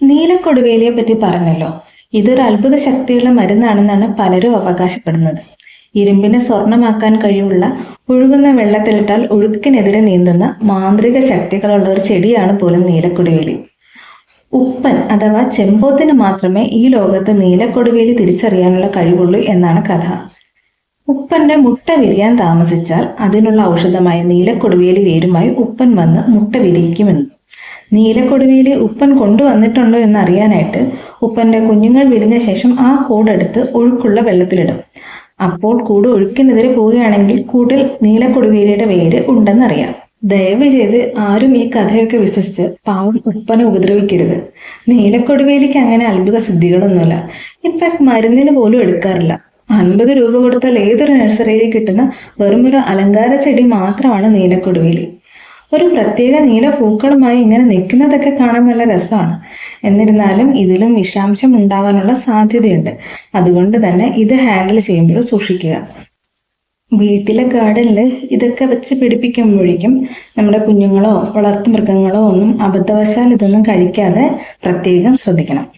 നീലക്കൊടുവേലിയെ പറ്റി പറഞ്ഞല്ലോ. ഇതൊരു അത്ഭുത ശക്തിയുള്ള മരുന്നാണെന്നാണ് പലരും അവകാശപ്പെടുന്നത്. ഇരുമ്പിനെ സ്വർണമാക്കാൻ കഴിവുള്ള ഒഴുകുന്ന വെള്ളത്തിലിട്ടാൽ ഒഴുക്കിനെതിരെ നീന്തുന്ന മാന്ത്രിക ശക്തികളുള്ള ഒരു ചെടിയാണ് പോലും നീലക്കൊടുവേലി. ഉപ്പൻ അഥവാ ചെമ്പോത്തിന് മാത്രമേ ഈ ലോകത്ത് നീലക്കൊടുവേലി തിരിച്ചറിയാനുള്ള കഴിവുള്ളൂ എന്നാണ് കഥ. ഉപ്പന്റെ മുട്ട വിരിയാൻ താമസിച്ചാൽ അതിനുള്ള ഔഷധമായ നീലക്കൊടുവേലി വേരുമായി ഉപ്പൻ വന്ന് മുട്ട വിരിയിക്കുമെന്ന്. നീലക്കൊടുവേലി ഉപ്പൻ കൊണ്ടുവന്നിട്ടുണ്ടോ എന്ന് അറിയാനായിട്ട് ഉപ്പന്റെ കുഞ്ഞുങ്ങൾ വിരിഞ്ഞ ശേഷം ആ കൂടെടുത്ത് ഒഴുക്കുള്ള വെള്ളത്തിലിടും. അപ്പോൾ കൂട് ഒഴുക്കിനെതിരെ പോവുകയാണെങ്കിൽ കൂട്ടിൽ നീലക്കൊടുവേലിയുടെ വേര് ഉണ്ടെന്നറിയാം. ദയവ് ചെയ്ത് ആരും ഈ കഥയൊക്കെ വിശ്വസിച്ച് പാവം ഉപ്പനെ ഉപദ്രവിക്കരുത്. നീലക്കൊടുവേലിക്ക് അങ്ങനെ അത്ഭുത സിദ്ധികളൊന്നുമില്ല. ഇൻഫാക്ട് മരുന്നിന് പോലും എടുക്കാറില്ല. അൻപത് രൂപ കൊടുത്താൽ ഏതൊരു നഴ്സറിയിൽ കിട്ടുന്ന വെറും ഒരു അലങ്കാര ചെടി മാത്രമാണ് നീലക്കൊടുവേലി. ഒരു പ്രത്യേക നീല പൂക്കളുമായി ഇങ്ങനെ നിൽക്കുന്നതൊക്കെ കാണാൻ നല്ല രസമാണ്. എന്നിരുന്നാലും ഇതിലും വിഷാംശം ഉണ്ടാവാനുള്ള സാധ്യതയുണ്ട്. അതുകൊണ്ട് തന്നെ ഇത് ഹാൻഡിൽ ചെയ്യുമ്പോൾ സൂക്ഷിക്കുക. വീട്ടിലെ ഗാർഡനിൽ ഇതൊക്കെ വെച്ച് പിടിപ്പിക്കുമ്പോഴേക്കും നമ്മുടെ കുഞ്ഞുങ്ങളോ വളർത്തു മൃഗങ്ങളോ ഒന്നും അബദ്ധവശാൽ ഇതൊന്നും കഴിക്കാതെ പ്രത്യേകം ശ്രദ്ധിക്കണം.